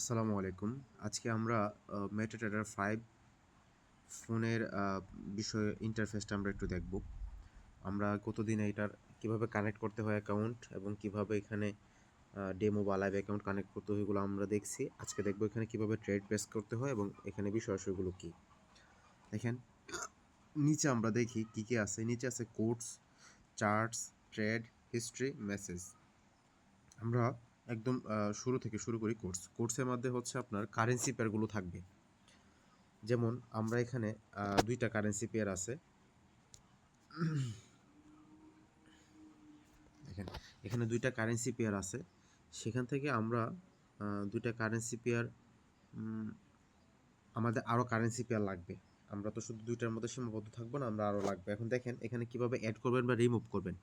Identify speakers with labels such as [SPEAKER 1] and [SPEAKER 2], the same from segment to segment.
[SPEAKER 1] আসসালামু আলাইকুম। আজকে আমরা মেটাট্রেডার ফাইভ ফোনের বিষয়ে ইন্টারফেসটা আমরা একটু দেখব। আমরা কতদিন এটার কীভাবে কানেক্ট করতে হয় অ্যাকাউন্ট এবং কীভাবে এখানে ডেমো বা লাইভ অ্যাকাউন্ট কানেক্ট করতে হয় এগুলো আমরা দেখছি। আজকে দেখব এখানে কীভাবে ট্রেড প্রেস করতে হয় এবং এখানে বিষয়গুলো কি। দেখেন, নিচে আমরা দেখি কি কি আছে। নিচে আছে codes charts trade history message আমরা একদম শুরু থেকে শুরু করি কোর্স কোর্সের মধ্যে হচ্ছে আপনার কারেন্সি পেয়ারগুলো থাকবে। যেমন আমরা এখানে দুইটা কারেন্সি পেয়ার আছে। দেখেন, এখানে দুইটা কারেন্সি পেয়ার আছে। সেখান থেকে আমরা দুইটা কারেন্সি পেয়ার আমাদের আরও কারেন্সি পেয়ার লাগবে। আমরা তো শুধু দুইটার মধ্যে সীমাবদ্ধ থাকব না, আমরা আরও লাগবে। এখন দেখেন, এখানে কীভাবে অ্যাড করবেন বা রিমুভ করবেন।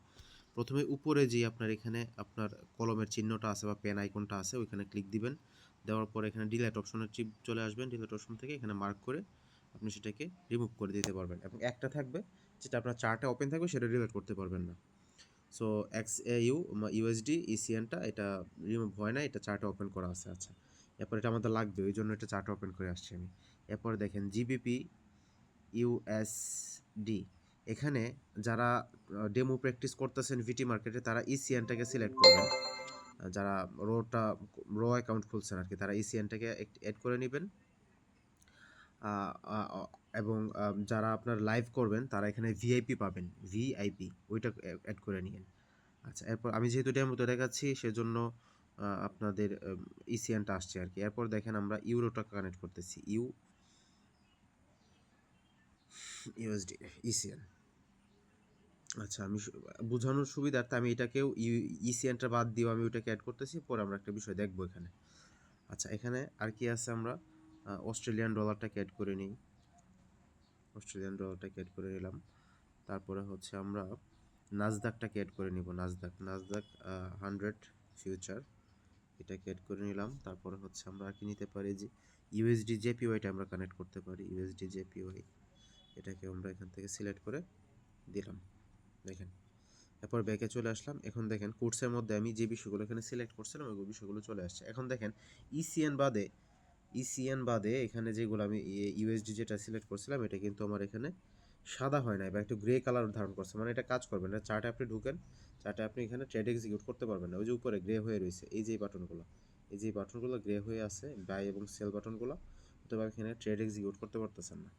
[SPEAKER 1] প্রথমে উপরে যে আপনার এখানে আপনার কলমের চিহ্নটা আছে বা পেন আইকনটা আছে, ওইখানে ক্লিক দিবেন। দেওয়ার পরে এখানে ডিলেট অপশনের চিপ চলে আসবেন ডিলেট অপশন থেকে এখানে মার্ক করে আপনি সেটাকে রিমুভ করে দিতে পারবেন এবং একটা থাকবে যেটা আপনার চারটা ওপেন থাকবে, সেটা ডিলেট করতে পারবেন না। So X A U USD ইসিএনটা এটা রিমুভ হয় না, এটা চারটা ওপেন করা আছে আচ্ছা। এরপর এটা আমাদের লাগবে, ওই জন্য এটা চারটা ওপেন করে আসছি আমি। এরপর দেখেন জিবিপি ইউএসডি এখানে যারা ডেমো প্র্যাকটিস করতেছেন ভিটি মার্কেটে তারা E ইসিএনটাকে সিলেক্ট করবেন। যারা রোটা রো অ্যাকাউন্ট খুলছেন আর কি তারা E ইসিএনটাকে অ্যাড করে নেবেন। এবং যারা আপনার লাইভ করবেন, তারা এখানে ভিআইপি পাবেন ভিআইপি ওইটা অ্যাড করে নিন আচ্ছা এরপর আমি যেহেতু ডেমোতে দেখাচ্ছি, সেজন্য আপনাদের ইসিএনটা আসছে আর কি এরপর দেখেন আমরা ইউরোটা কানেক্ট করতেছি। ইউ ইউএসডি ইসিএন আচ্ছা আমি বোঝানোর সুবিধার্থে আমি এটাকেও ইসিএনটা বাদ দিয়েও আমি ওটাকে অ্যাড করতেছি, পরে আমরা একটা বিষয় দেখব এখানে। আচ্ছা এখানে আর কি আছে আমরা? অস্ট্রেলিয়ান ডলারটাকে অ্যাড করে নিই। অস্ট্রেলিয়ান ডলারটাকে অ্যাড করে নিলাম। তারপরে হচ্ছে আমরা নাজদাকটাকে অ্যাড করে নিব নাজদাক নাজদাক হান্ড্রেড ফিউচার এটাকে অ্যাড করে নিলাম। তারপরে হচ্ছে আমরা আর কি নিতে পারি যে ইউএসডি জেপিওয়াইটা আমরা কানেক্ট করতে পারি। ইউএসডি জেপিওয়াই এটাকে আমরা এখান থেকে সিলেক্ট করে দিলাম। দেখেন। এরপর ব্যাকে চলে আসলাম। এখন দেখেন কোর্সের মধ্যে আমি যে বিষয়গুলো এখানে সিলেক্ট করছিলাম, ওই বিষয়গুলো চলে আসছে। এখন দেখেন ইসিএন বাদে ইসিএন বাদে এখানে যেগুলো আমি ইউএসডি যেটা সিলেক্ট করছিলাম, এটা কিন্তু আমার এখানে সাদা হয় না বা একটু গ্রে কালার ধারণ করছে। মানে এটা কাজ করবে না। চার্টে আপনি ঢুকেন চার্টে আপনি এখানে ট্রেড এক্সিকিউট করতে পারবেন না। ওই যে উপরে গ্রে হয়ে রয়েছে, এই যে বাটনগুলো এই যে বাটনগুলো গ্রে হয়ে আছে বাই এবং সেল বাটনগুলো অথবা এখানে ট্রেড এক্সিকিউট করতে পারতেছেন না।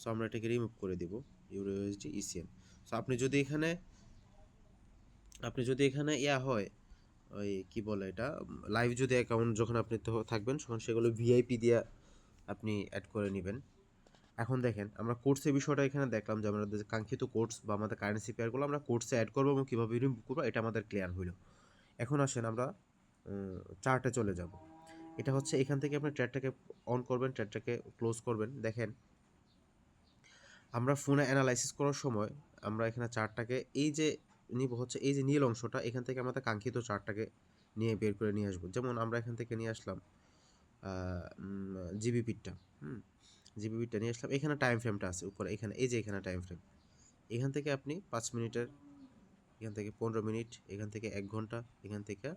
[SPEAKER 1] সো আমরা এটাকে রিমুভ করে দিব ইউরো ইউএসডি ইসিএন আপনি যদি এখানে, আপনি যদি এখানে ইয়া হয়, ওই কি বলে এটা লাইভ যদি অ্যাকাউন্ট যখন আপনি থাকবেন, তখন সেগুলো ভিআইপি দিয়ে আপনি অ্যাড করে নেবেন। এখন দেখেন, আমরা কোর্সের বিষয়টা এখানে দেখলাম যে, আমাদের কাঙ্ক্ষিত কোর্স বা আমাদের কারেন্সি পেয়ারগুলো আমরা কোর্সে অ্যাড করব এবং কীভাবে রিমুভ করব, এটা আমাদের ক্লিয়ার হইল। এখন আসেন আমরা চার্টে চলে যাব। এটা হচ্ছে এখান থেকে আপনি ট্র্যাডটাকে অন করবেন ট্র্যাডটাকে ক্লোজ করবেন। দেখেন, আমরা ফোনে অ্যানালাইসিস করার সময় আমরা এখানে চারটাকে এই যে নিব হচ্ছে, এই যে নীল অংশটা, এখান থেকে আমাদের কাঙ্ক্ষিত চারটাকে নিয়ে বের করে নিয়ে আসব। যেমন আমরা এখান থেকে নিয়ে আসলাম জিবিপিটা হুম জিবিপিটা নিয়ে আসলাম। এখানে টাইম ফ্রেমটা আছে উপরে, এখানে, এই যে এখানে টাইম ফ্রেম এখান থেকে আপনি পাঁচ মিনিটের, এখান থেকে পনেরো মিনিট, এখান থেকে এক ঘণ্টা, এখান থেকে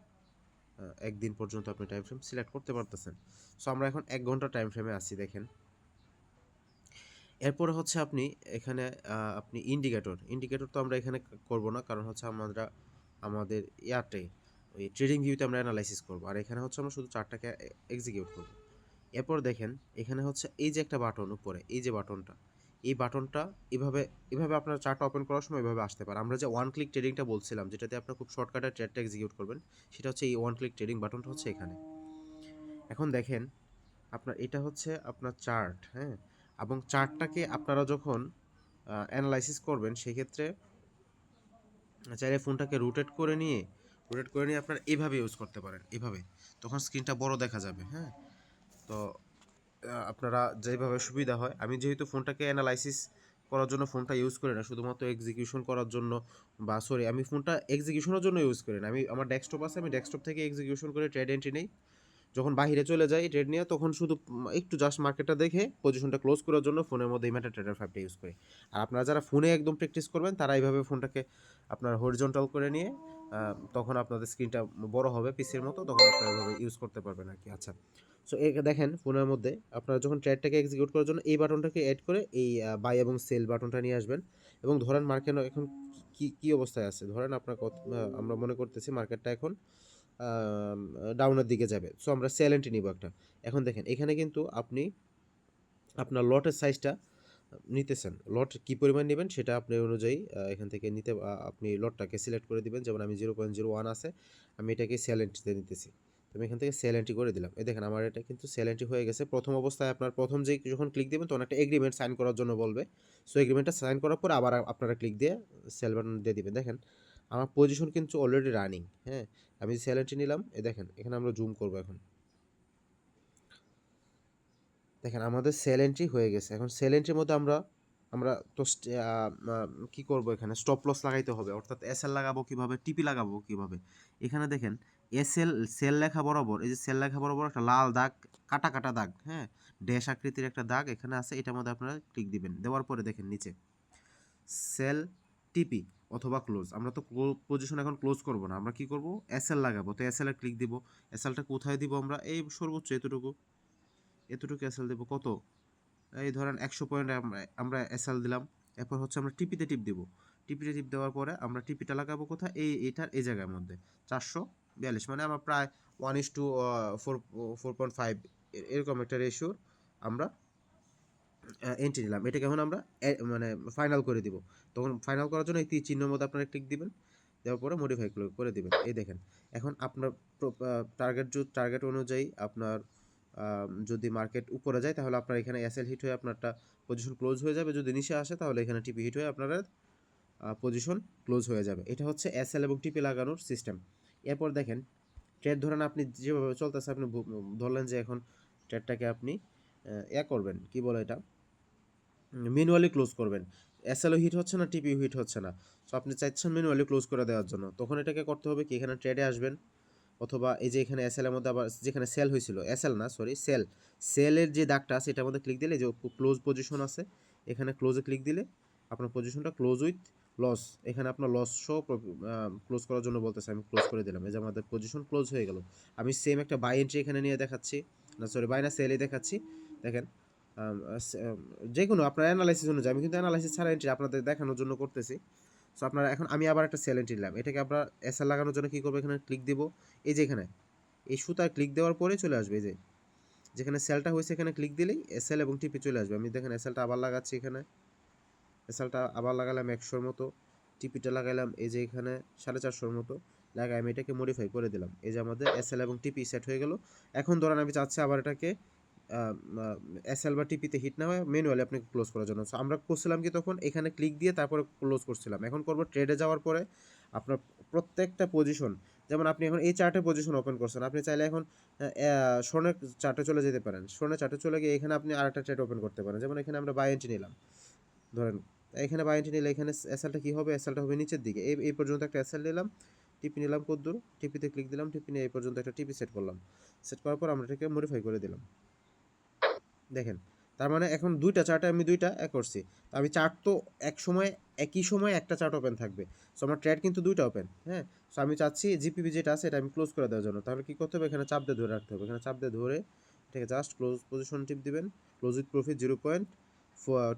[SPEAKER 1] একদিন পর্যন্ত আপনি টাইম ফ্রেম সিলেক্ট করতে পারতেছেন। সো আমরা এখন এক ঘণ্টা টাইম ফ্রেমে আছি, দেখেন। এরপরে হচ্ছে আপনি এখানে আপনি ইন্ডিকেটর ইন্ডিকেটর তো আমরা এখানে করব না, কারণ হচ্ছে আমরা, আমাদের ইয়াতে, ওই ট্রেডিং ভিউতে আমরা অ্যানালাইসিস করব। আর এখানে হচ্ছে আমরা শুধু চারটাকে এক্সিকিউট করব। এরপর দেখেন, এখানে হচ্ছে এই যে একটা বাটন উপরে, এই যে বাটনটা এই বাটনটা এভাবে এভাবে আপনার চার্ট ওপেন করার সময় এভাবে আসতে পারে। আমরা যে ওয়ান ক্লিক ট্রেডিংটা বলছিলাম, যেটাতে আপনার খুব শর্টকাটে ট্রেডটা এক্সিকিউট করবেন, সেটা হচ্ছে এই ওয়ান ক্লিক ট্রেডিং বাটনটা হচ্ছে এখানে। এখন দেখেন, আপনার, এটা হচ্ছে আপনার চার্ট হ্যাঁ? এবং চার্টটাকে আপনারা যখন অ্যানালাইসিস করবেন, সেক্ষেত্রে চাইলে ফোনটাকে রোটেট করে নিয়ে রোটেট করে নিয়ে আপনারা এইভাবে ইউজ করতে পারেন, এভাবে। তখন স্ক্রিনটা বড় দেখা যাবে হ্যাঁ? তো আপনারা যেভাবে সুবিধা হয়, আমি যেহেতু ফোনটাকে অ্যানালাইসিস করার জন্য ফোনটা ইউজ করি না, শুধুমাত্র এক্সিকিউশন করার জন্য বা সরি আমি ফোনটা এক্সিকিউশনের জন্য ইউজ করি না, আমি, আমার ডেস্কটপ আছে, আমি ডেস্কটপ থেকে এক্সিকিউশন করে ট্রেড এন্ট্রি নেই। যখন বাইরে চলে যাই ট্রেড নিয়ে, তখন শুধু একটু জাস্ট মার্কেটটা দেখে পজিশনটা ক্লোজ করার জন্য ফোনের মধ্যে ইমেটা ট্রেডার ফাইভটা ইউজ করি। আর আপনারা যারা ফোনে একদম প্র্যাকটিস করবেন, তারা এইভাবে ফোনটাকে আপনার হরিজন্টাল করে নিয়ে তখন আপনাদের স্ক্রিনটা বড় হবে পিসের মতো, তখন আপনারা এভাবে ইউজ করতে পারবেন আর কি। আচ্ছা সো দেখেন ফোনের মধ্যে, আপনারা যখন ট্রেডটাকে এক্সিকিউট করার জন্য এই বাটনটাকে অ্যাড করে এই বাই এবং সেল বাটনটা নিয়ে আসবেন। এবং ধরেন মার্কেট এখন কি কি অবস্থায় আছে? ধরেন আপনার আমরা মনে করতেছি মার্কেটটা এখন ডাউনের দিকে যাবে। সো আমরা সেল এন্ট্রি নিব একটা। এখন দেখেন, এখানে কিন্তু আপনি আপনার লটের সাইজটা নিতেছেন। লট কী পরিমাণ নেবেন সেটা আপনি অনুযায়ী এখান থেকে নিতে আপনি লটটাকে সিলেক্ট করে দিবেন। যেমন আমি জিরো পয়েন্ট জিরো ওয়ান আছে, আমি এটাকে সেল এন্ট্রিতে নিতেছি। তো আমি এখান থেকে সেল এন্ট্রি করে দিলাম। এই দেখেন, আমার এটা কিন্তু সেল এন্ট্রি হয়ে গেছে। প্রথম অবস্থায় আপনার প্রথম যেই যখন ক্লিক দিবেন, তখন একটা এগ্রিমেন্ট সাইন করার জন্য বলবে। সো এগ্রিমেন্টটা সাইন করার পর আবার আপনারা ক্লিক দিয়ে সেল বাটন দিয়ে দিবেন। দেখেন আমার পজিশন কিন্তু অলরেডি রানিং হ্যাঁ? আমি এন্ট্রি নিলাম এ দেখেন এখানে আমরা জুম করব এখন। দেখেন আমাদের সেল এন্ট্রি হয়ে গেছে। এখন সেল এন্ট্রির মধ্যে আমরা আমরা তো আহ, করব এখানে? স্টপ লস লাগাইতে হবে। অর্থাৎ এসএল লাগাবো কীভাবে? টিপি লাগাবো কীভাবে? এখানে দেখেন এসএল সেল লেখা বরাবর এই যে সেল লেখা বরাবর একটা লাল দাগ কাটা কাটা দাগ হ্যাঁ? ড্যাশ আকৃতির একটা দাগ এখানে আছে এটার মধ্যে আপনারা ক্লিক দিবেন। দেওয়ার পরে দেখেন নিচে সেল টিপি অথবা ক্লোজ আমরা তো পজিশন এখন ক্লোজ করব না। আমরা কি করব? এসএল লাগাবো। তো এসএল এ ক্লিক দিব। এসএলটা কোথায় দিব আমরা? এই সর্বোচ্চ এতটুকু। এতটুকু এসএল দেবো। কত? এই ধরেন একশো পয়েন্ট আমরা এসএল দিলাম। এরপর হচ্ছে আমরা টিপিতে টিপ দিব। টিপিতে টিপ দেওয়ার পরে আমরা টিপিটা লাগাবো কোথায়? এই এটার এই জায়গার মধ্যে। চারশো বিয়াল্লিশ। মানে আমরা প্রায় one is two four four point five এরকম একটা রেশিওর আমরা এন্ট্রি নিলাম। এটাকে এখন আমরা মানে ফাইনাল করে দিব। তখন ফাইনাল করার জন্য এই তীর চিহ্নের মধ্যে আপনারা ক্লিক দিবেন। দেওয়ার পরে মডিফাই করে দিবেন। এই দেখেন, এখন আপনার টার্গেট টার্গেট অনুযায়ী আপনার যদি মার্কেট উপরে যায়, তাহলে আপনার এখানে এসএল হিট হয়ে আপনারটা পজিশন ক্লোজ হয়ে যাবে। যদি নিচে আসে, তাহলে এখানে টিপি হিট হয়ে আপনার পজিশন ক্লোজ হয়ে যাবে। এটা হচ্ছে এসএল এবং টিপি লাগানোর সিস্টেম এরপর দেখেন ট্রেড ধরেন আপনি যেভাবে চলতেছে, আপনি ধরলেন যে এখন ট্রেডটাকে আপনি ইয়া করবেন। কি বলে এটা? ম্যানুয়ালি ক্লোজ করবেন। এসএলও হিট হচ্ছে না টিপিও হিট হচ্ছে না। সো আপনি চাইছেন ম্যানুয়ালি ক্লোজ করে দেওয়ার জন্য। তখন এটাকে করতে হবে কি, এখানে ট্রেডে আসবেন, অথবা এই যে এখানে এসএল এর মধ্যে আবার, যেখানে সেল হয়েছিল এসএল না সরি সেল সেলের যে দাগটা আছে, এটার মধ্যে ক্লিক দিলে যে ক্লোজ পজিশন আছে, এখানে ক্লোজে ক্লিক দিলে আপনার পজিশনটা ক্লোজ উইথ লস এখানে আপনার লস শো ক্লোজ করার জন্য বলতেছে, আমি ক্লোজ করে দিলাম। এই যে আমাদের পজিশন ক্লোজ হয়ে গেল। আমি সেম একটা বাই এন্ট্রি এখানে নিয়ে দেখাচ্ছি, না সরি বাই না সেলে দেখাচ্ছি। দেখেন যে কোনো আপনার অ্যানালাইসিস অনুযায়ী, আমি কিন্তু অ্যানালাইসিস ছাড়া এন্ট্রি আপনাদের দেখানোর জন্য করতেছি। সো আপনারা এখন আমি আবার একটা সেল এন্ট্রি নিলাম। এটাকে আপনারা এসএল লাগানোর জন্য কী করব? এখানে ক্লিক দিব। এই যে এখানে, এই সুতায় ক্লিক দেওয়ার পরে চলে আসবে এই যে। যেখানে সেলটা হয়েছে, এখানে ক্লিক দিলেই এসএল এবং টিপি চলে আসবে। আমি দেখেন এসএলটা আবার লাগাচ্ছি এখানে। এসএলটা আবার লাগালাম একশোর মতো। টিপিটা লাগাইলাম এই যে এখানে সাড়ে চারশোর মতো। লাগাই আমি এটাকে মডিফাই করে দিলাম। এই যে আমাদের এসএল এবং টিপি সেট হয়ে গেল। এখন ধরেন আমি চাচ্ছি আবার এটাকে এসএল বা টিপিতে হিট না হয় ম্যানুয়ালি আপনাকে ক্লোজ করার জন্য। So, আমরা করছিলাম কি তখন? এখানে ক্লিক দিয়ে তারপরে ক্লোজ করছিলাম। এখন করব ট্রেডে যাওয়ার পরে আপনার প্রত্যেকটা পজিশন যেমন আপনি এখন এই চার্টের পজিশন ওপেন করছেন আপনি চাইলে এখন স্বর্ণের চার্টে চলে যেতে পারেন। স্বর্ণের চার্টে চলে গিয়ে এখানে আপনি আরেকটা ট্রেড ওপেন করতে পারেন। যেমন এখানে আমরা বাই এন্ট্রি নিলাম। ধরেন এখানে বাই এন্ট্রি নিলে এখানে এসএলটা কী হবে? এসএলটা হবে নিচের দিকে। এই এই পর্যন্ত একটা এসএল নিলাম টিপি নিলাম কদ্দূর টিপিতে ক্লিক দিলাম টিপি নিয়ে এই পর্যন্ত একটা টিপি সেট করলাম। সেট করার পর আমরা এটাকে মডিফাই করে দিলাম। দেখেন, তার মানে এখন দুইটা চার্টে আমি দুইটা এক করছি। আমি চার্ট তো এক সময়, একই সময় একটা চার্ট ওপেন থাকবে। সো আমার ট্রেড কিন্তু দুইটা ওপেন হ্যাঁ? সো আমি চাচ্ছি জিপিপি যেটা আছে এটা আমি ক্লোজ করে দেওয়ার জন্য। তাহলে কী করতে হবে? এখানে চাপ দিয়ে ধরে রাখতে হবে। এখানে চাপ দিয়ে ধরে এটাকে জাস্ট ক্লোজ পজিশন টিপ দিবেন। Close with profit zero point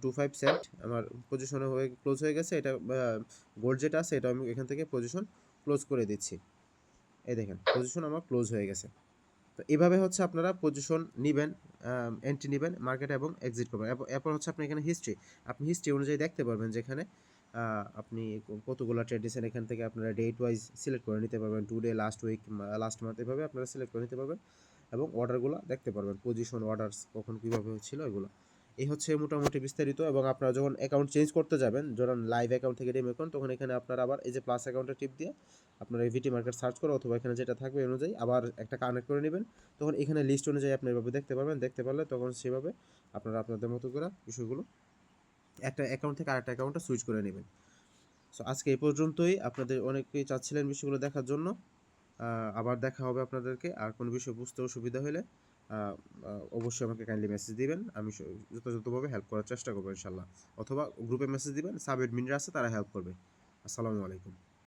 [SPEAKER 1] two five cent আমার পজিশনে হয়ে ক্লোজ হয়ে গেছে। এটা গোল্ড যেটা আছে, এটা আমি এখান থেকে পজিশন ক্লোজ করে দিচ্ছি। এই দেখেন পজিশন আমার ক্লোজ হয়ে গেছে। তো এভাবে হচ্ছে আপনারা পজিশন নেবেন এন্ট্রি নেবেন মার্কেট এবং এক্সিট করবেন। এরপর- হচ্ছে আপনি এখানে হিস্ট্রি আপনি হিস্ট্রি অনুযায়ী দেখতে পারবেন যেখানে আপনি কতগুলো ট্রেড দিয়েছেন এখান থেকে আপনারা ডেট ওয়াইজ সিলেক্ট করে নিতে পারবেন। Today last week last month এভাবে আপনারা সিলেক্ট করে নিতে পারবেন এবং অর্ডারগুলো দেখতে পারবেন। পজিশন অর্ডারস কখন কীভাবে হচ্ছিল এগুলো। এই হচ্ছে মোটামুটি বিস্তারিত এবং আপনারা যখন অ্যাকাউন্ট চেঞ্জ করতে যাবেন, যখন লাইভ অ্যাকাউন্ট থেকে ডিম অ্যাকাউন্ট তখন এখানে আপনারা আবার এই যে প্লাস অ্যাকাউন্টে টিপ দিয়ে আপনারা ভিটি মার্কেট সার্চ করে অথবা এখানে যেটা থাকবে অনুযায়ী আবার একটা কানেক্ট করে নেবেন। তখন এখানে লিস্ট অনুযায়ী আপনি এভাবে দেখতে পারবেন। দেখতে পারলে তখন সেভাবে আপনারা আপনাদের মতো করে বিষয়গুলো একটা অ্যাকাউন্ট থেকে আরেকটা অ্যাকাউন্টে সুইচ করে নেবেন। সো আজকে এই পর্যন্তই। আপনাদের অনেকেই চাচ্ছিলেন বিষয়গুলো দেখার জন্য। আবার দেখা হবে আপনাদেরকে। আর কোনো বিষয় বুঝতে অসুবিধা হলে অবশ্যই আমাকে কাইন্ডলি মেসেজ দিবেন। আমি যথাযথভাবে হেল্প করার চেষ্টা করব ইনশাল্লাহ। অথবা গ্রুপে মেসেজ দিবেন। সাব এডমিনরা আছে, তারা হেল্প করবে। আসসালামু আলাইকুম।